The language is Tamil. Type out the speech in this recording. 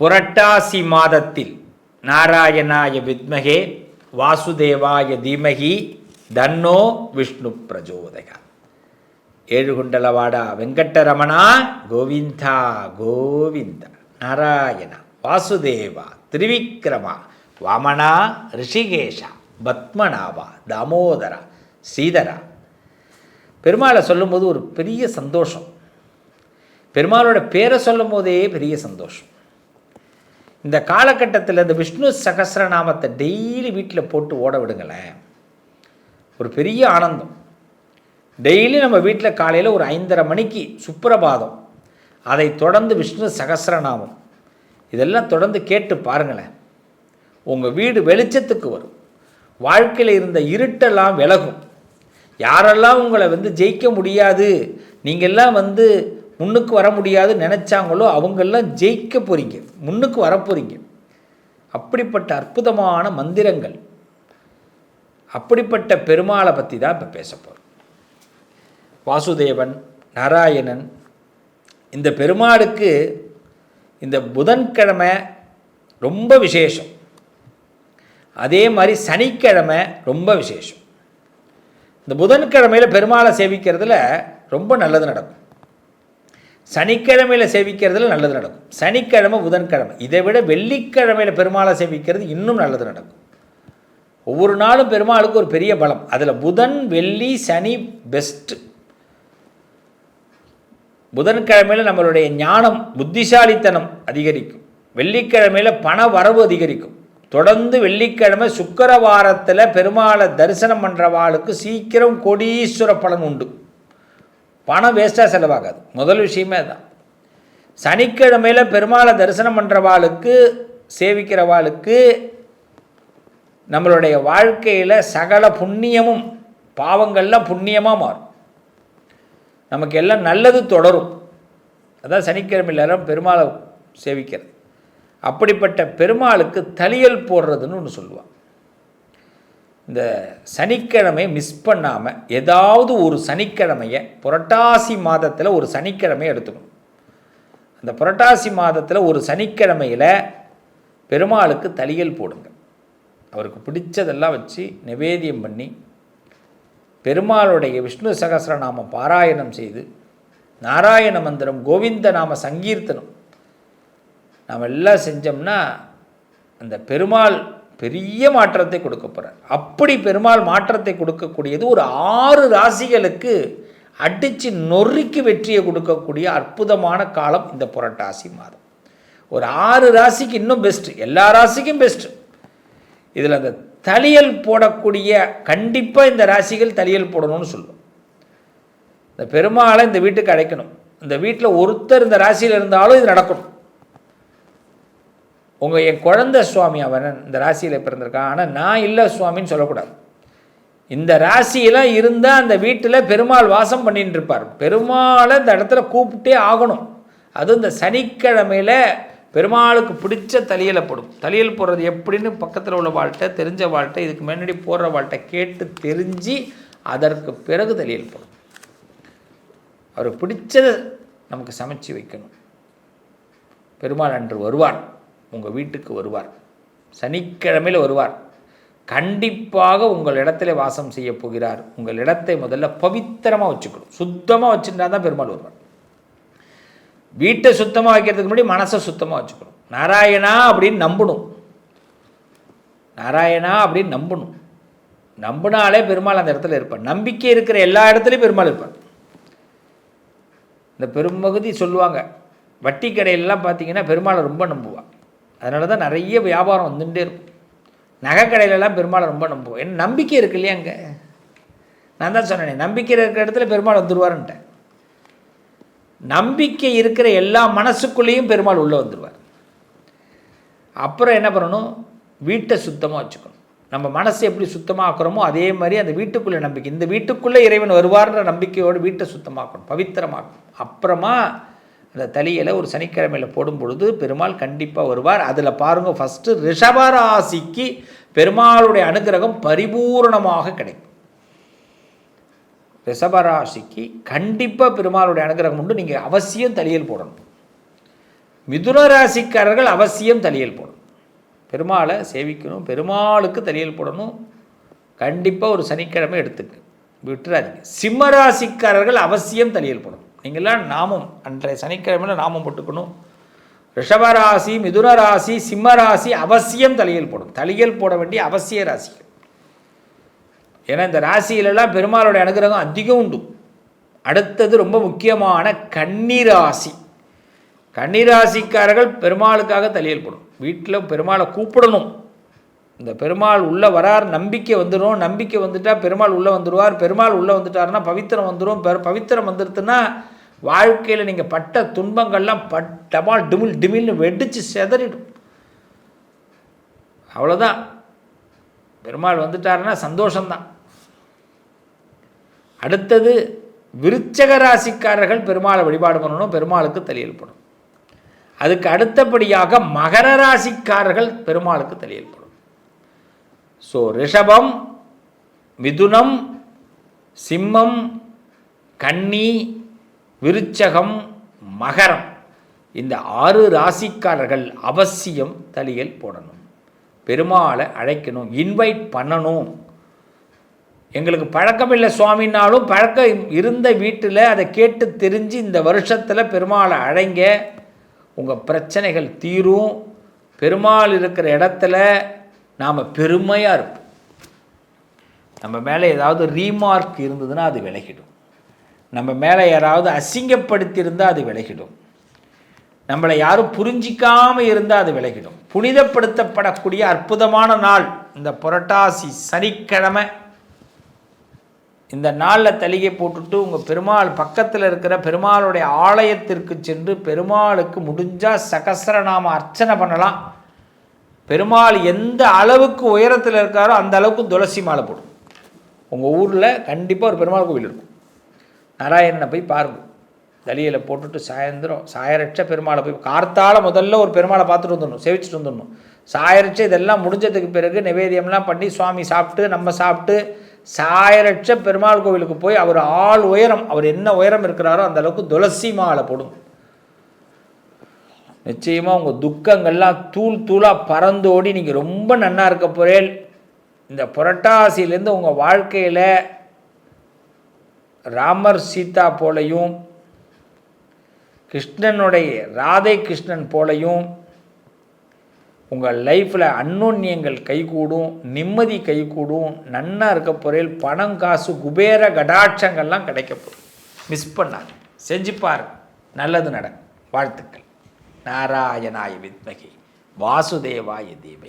புரட்டாசி மாதத்தில் நாராயணாய வித்மகே வாசுதேவாய தீமகி தன்னோ விஷ்ணு பிரஜோதயா ஏழுகுண்டலவாடா வெங்கட்டரமணா கோவிந்தா கோவிந்தா நாராயணா வாசுதேவா திரிவிக்ரமா வாமனா ரிஷிகேஷா பத்மநாபா தாமோதரா ஸ்ரீதரா பெருமாளை சொல்லும்போது ஒரு பெரிய சந்தோஷம். பெருமாளோட பேரை சொல்லும் போதே பெரிய சந்தோஷம். இந்த காலகட்டத்தில் இந்த விஷ்ணு சகசிரநாமத்தை டெய்லி வீட்டில் போட்டு ஓட விடுங்களேன். ஒரு பெரிய ஆனந்தம். டெய்லி நம்ம வீட்டில் காலையில் ஒரு ஐந்தரை மணிக்கு சுப்பிரபாதம். அதை தொடர்ந்து விஷ்ணு சகசிரநாமம். இதெல்லாம் தொடர்ந்து கேட்டு பாருங்களேன். உங்கள் வீடு வெளிச்சத்துக்கு வரும். வாழ்க்கையில் இருந்த இருட்டெல்லாம் விலகும். யாரெல்லாம் உங்களை வந்து ஜெயிக்க முடியாது நீங்கள்லாம் வந்து முன்னுக்கு வர முடியாது நினச்சாங்களோ அவங்கெல்லாம் ஜெயிக்க போகிறீங்க முன்னுக்கு வர போகிறீங்க அப்படிப்பட்ட அற்புதமான மந்திரங்கள் அப்படிப்பட்ட பெருமாளை பற்றி தான் இப்போ பேச போகிறோம் வாசுதேவன் நாராயணன் இந்த பெருமாளுக்கு இந்த புதன்கிழமை ரொம்ப விசேஷம். அதே மாதிரி சனிக்கிழமை ரொம்ப விசேஷம். இந்த புதன்கிழமையில் பெருமாளை சேவிக்கிறதுல ரொம்ப நல்லது நடக்கும். சனிக்கிழமையில் சேவிக்கிறதுல நல்லது நடக்கும். சனிக்கிழமை புதன்கிழமை. இதை விட வெள்ளிக்கிழமையில் பெருமாளை சேவிக்கிறது இன்னும் நல்லது நடக்கும். ஒவ்வொரு நாளும் பெருமாளுக்கு ஒரு பெரிய பலம். அதில் புதன் வெள்ளி சனி பெஸ்ட்டு புதன்கிழமையில் நம்மளுடைய ஞானம் புத்திசாலித்தனம் அதிகரிக்கும். வெள்ளிக்கிழமையில் பண வரவு அதிகரிக்கும். தொடர்ந்து வெள்ளிக்கிழமை சுக்கரவாரத்தில் பெருமாளை தரிசனம் பண்ணுறவாளுக்கு சீக்கிரம் கோடீஸ்வர பலன் உண்டு. பணம் வேஸ்ட்டாக செலவாகாது. முதல் விஷயமே தான் சனிக்கிழமையில் பெருமாளை தரிசனம் பண்ணுறவாளுக்கு சேவிக்கிறவாளுக்கு நம்மளுடைய வாழ்க்கையில் சகல புண்ணியமும் பாவங்கள்லாம் புண்ணியமாக மாறும். நமக்கு எல்லாம் நல்லது தொடரும். அதான் சனிக்கிழமையில் எல்லாம் பெருமாளை சேவிக்கிறது. அப்படிப்பட்ட பெருமாளுக்கு தலியல் போடுறதுன்னு ஒன்று சொல்லுவாள் இந்த சனிக்கிழமை மிஸ் பண்ணாமல் ஏதாவது ஒரு சனிக்கிழமையை புரட்டாசி மாதத்தில் ஒரு சனிக்கிழமையை எடுத்துக்கணும். அந்த புரட்டாசி மாதத்தில் ஒரு சனிக்கிழமையில் பெருமாளுக்கு தலியல் போடுங்க. அவருக்கு பிடிச்சதெல்லாம் வச்சு நிவேதியம் பண்ணி பெருமாளுடைய விஷ்ணு சகசிரநாம பாராயணம் செய்து நாராயண மந்திரம் கோவிந்த நாம சங்கீர்த்தனம் நாம் எல்லாம் செஞ்சோம்னா அந்த பெருமாள் பெரிய மாற்றத்தை கொடுக்க போகிறார் அப்படி பெருமாள் மாற்றத்தை கொடுக்கக்கூடியது ஒரு ஆறு ராசிகளுக்கு அடித்து நொறுக்கி வெற்றியை கொடுக்கக்கூடிய அற்புதமான காலம் இந்த புரட்டாசி மாதம். ஒரு ஆறு ராசிக்கு இன்னும் பெஸ்ட்டு எல்லா ராசிக்கும் பெஸ்ட்டு இதில் அந்த தலியல் போடக்கூடிய கண்டிப்பாக இந்த ராசிகள் தலியல் போடணும்னு சொல்லுவோம் இந்த பெருமாளை இந்த வீட்டுக்கு அடைக்கணும் இந்த வீட்டில் ஒருத்தர் இந்த ராசியில் இருந்தாலும் இது நடக்கணும். உங்கள் என் குழந்தை சுவாமி அவன் இந்த ராசியில் பிறந்திருக்கான். ஆனால் நான் இல்லை சுவாமின்னு சொல்லக்கூடாது. இந்த ராசியெல்லாம் இருந்தால் அந்த வீட்டில் பெருமாள் வாசம் பண்ணிட்டு இருப்பார். பெருமாளை இந்த இடத்துல கூப்பிட்டே ஆகணும். அதுவும் இந்த சனிக்கிழமையில் பெருமாளுக்கு பிடிச்ச தலையில் போடும். தலியல் போடுறது எப்படின்னு பக்கத்தில் உள்ள வாழ்கிட்ட தெரிஞ்ச வாழ்க்கை இதுக்கு முன்னாடி போடுற வாழ்கிட்ட கேட்டு தெரிஞ்சு அதற்கு பிறகு தலியல் போடும். அவருக்கு பிடிச்சதை நமக்கு சமைச்சு வைக்கணும். பெருமாள் அன்று வருவான் உங்கள் வீட்டுக்கு வருவார். சனிக்கிழமையில் வருவார். கண்டிப்பாக உங்கள் இடத்துல வாசம் செய்ய போகிறார். உங்கள் இடத்தை முதல்ல பவித்திரமாக வச்சுக்கணும். சுத்தமாக வச்சுருந்தா தான் பெருமாள் வருவார். வீட்டை சுத்தமாக வைக்கிறதுக்கு முன்னாடி மனசை சுத்தமாக வச்சுக்கணும். நாராயணா அப்படின்னு நம்பணும். நாராயணா அப்படின்னு நம்பணும். நம்பினாலே பெருமாள் அந்த இடத்துல இருப்பார். நம்பிக்கை இருக்கிற எல்லா இடத்துலையும் பெருமாள் இருப்பார். இந்த பெரும்பகுதி சொல்லுவாங்க. வட்டி கடையிலலாம் பார்த்தீங்கன்னா பெருமாளை ரொம்ப நம்புவாள் அதனால தான் நிறைய வியாபாரம் வந்துட்டே இருக்கும். நகை கடையிலலாம் பெருமாளை ரொம்ப நம்புவோம். என் நம்பிக்கை இருக்கு இல்லையா அங்கே? நான் தான் சொன்னேன் நம்பிக்கை இருக்கிற இடத்துல பெருமாள் வந்துடுவார்ன்ட்டேன் நம்பிக்கை இருக்கிற எல்லா மனசுக்குள்ளேயும் பெருமாள் உள்ளே வந்துடுவார் அப்புறம் என்ன பண்ணணும்? வீட்டை சுத்தமாக வச்சுக்கணும். நம்ம மனசை எப்படி சுத்தமாக ஆக்குறோமோ அதே மாதிரி அந்த வீட்டுக்குள்ளே நம்பிக்கை. இந்த வீட்டுக்குள்ளே இறைவன் வருவார்ன்ற நம்பிக்கையோடு வீட்டை சுத்தமாக்கணும் பவித்திரமாக்கணும். அப்புறமா அந்த தலையில் ஒரு சனிக்கிழமையில் போடும் பொழுது பெருமாள் கண்டிப்பாக வருவார். அதில் பாருங்கள் ஃபஸ்ட்டு ரிஷபராசிக்கு பெருமாளுடைய அனுகிரகம் பரிபூர்ணமாக கிடைக்கும். ரிஷபராசிக்கு கண்டிப்பாக பெருமாளுடைய அனுகிரகம் உண்டு. நீங்கள் அவசியம் தலையில் போடணும். மிதுன ராசிக்காரர்கள் அவசியம் தலையில் போடணும். பெருமாளை சேவிக்கணும். பெருமாளுக்கு தலையில் போடணும். கண்டிப்பாக ஒரு சனிக்கிழமை எடுத்துக்கு. விட்டுறாதீங்க. சிம்ம ராசிக்காரர்கள் அவசியம் தலையில் போடணும். நீங்களாம் நாமம் அன்றைய சனிக்கிழமையில் நாமம் போட்டுக்கணும். ரிஷபராசி மிதுன ராசி சிம்ம ராசி அவசியம் தலையல் போடும் தலையல் போட வேண்டிய அவசிய ராசிகள். ஏன்னா இந்த ராசியிலெல்லாம் பெருமாளுடைய அனுகிரகம் அதிகம் உண்டு. அடுத்தது ரொம்ப முக்கியமான கன்னிராசி கன்னிராசிக்காரர்கள் பெருமாளுக்காக தலையல் போடும் வீட்டில் பெருமாளை கூப்பிடணும். இந்த பெருமாள் உள்ளே வரார் நம்பிக்கை வந்துடும் நம்பிக்கை வந்துட்டால் பெருமாள் உள்ளே வந்துடுவார் பெருமாள் உள்ளே வந்துட்டாருன்னா பவித்திரம் வந்துடும் பவித்திரம் வந்துடுதுன்னா வாழ்க்கையில் நீங்கள் பட்ட துன்பங்கள்லாம் பட்டமால் டிமில் டிமில்னு வெடித்து செதறிடும். அவ்வளோதான் பெருமாள் வந்துட்டாருன்னா சந்தோஷம்தான். அடுத்தது விருச்சக ராசிக்காரர்கள் பெருமாளை வழிபாடு பண்ணணும் பெருமாளுக்கு தெளியல்படும் அதுக்கு அடுத்தபடியாக மகர ராசிக்காரர்கள் பெருமாளுக்கு தெளியல்படும் ஸோ ரிஷபம் மிதுனம் சிம்மம் கன்னி விருச்சகம் மகரம். இந்த ஆறு ராசிக்காரர்கள் அவசியம் தலியல் போடணும். பெருமாளை அழைக்கணும் இன்வைட் பண்ணணும். எங்களுக்கு பழக்கம் இல்லை சுவாமினாலும் பழக்கம் இருந்த வீட்டில் அதை கேட்டு தெரிஞ்சு இந்த வருஷத்தில் பெருமாளை அழைங்க. உங்கள் பிரச்சனைகள் தீரும். பெருமாள் இருக்கிற இடத்துல நாம் பெருமையாக இருப்போம். நம்ம மேலே ஏதாவது ரீமார்க் இருந்ததுன்னா அது விலகிடும். நம்ம மேலே யாராவது அசிங்கப்படுத்தியிருந்தால் அது விலகிடும். நம்மளை யாரும் புரிஞ்சிக்காமல் இருந்தால் அது விலகிடும். புனிதப்படுத்தப்படக்கூடிய அற்புதமான நாள் இந்த புரட்டாசி சனிக்கிழமை. இந்த நாளில் தலிகை போட்டுட்டு உங்கள் பெருமாள் பக்கத்தில் இருக்கிற பெருமாளுடைய ஆலயத்திற்கு சென்று பெருமாளுக்கு முடிஞ்சால் சகசரநாம அர்ச்சனை பண்ணலாம். பெருமாள் எந்த அளவுக்கு உயரத்தில் இருக்காரோ அந்த அளவுக்கு துளசி மாலை போடும். உங்கள் ஊரில் கண்டிப்பாக ஒரு பெருமாள் கோவில் இருக்கும். நாராயணனை போய் பாருங்கள் தலியில் போட்டுட்டு சாயந்தரம் சாயரட்ச பெருமாளை போய் கார்த்தால முதல்ல ஒரு பெருமாளை பார்த்துட்டு வந்துடணும் சேவிச்சுட்டு வந்துடணும். சாயரட்ச இதெல்லாம் முடிஞ்சதுக்கு பிறகு நிவேதியம்லாம் பண்ணி சுவாமி சாப்பிட்டு நம்ம சாப்பிட்டு சாயரட்ச பெருமாள் கோவிலுக்கு போய் அவர் ஆள் உயரம் அவர் என்ன உயரம் இருக்கிறாரோ அந்த அளவுக்கு துளசி மாலை போடும் நிச்சயமாக உங்கள் துக்கங்கள்லாம் தூள் தூளாக பறந்தோடி நீங்கள் ரொம்ப நன்னா இருக்க போகிறேன் இந்த புரட்டாசிலேருந்து உங்கள் வாழ்க்கையில் ராமர் சீதா போலையும் கிருஷ்ணனுடைய ராதை கிருஷ்ணன் போலையும் உங்கள் லைஃப்பில் அன்னோன்யங்கள் கைகூடும் நிம்மதி கைகூடும் நன்னா இருக்க போகிறேன் பணம் காசு குபேர கடாட்சங்கள்லாம் கிடைக்கப்படும். மிஸ் மிஸ் செஞ்சு செஞ்சுப்பார் நல்லது நட வாழ்த்துக்கள். நாராயணாய வித்மகி. வாசுதேவாய தேவை.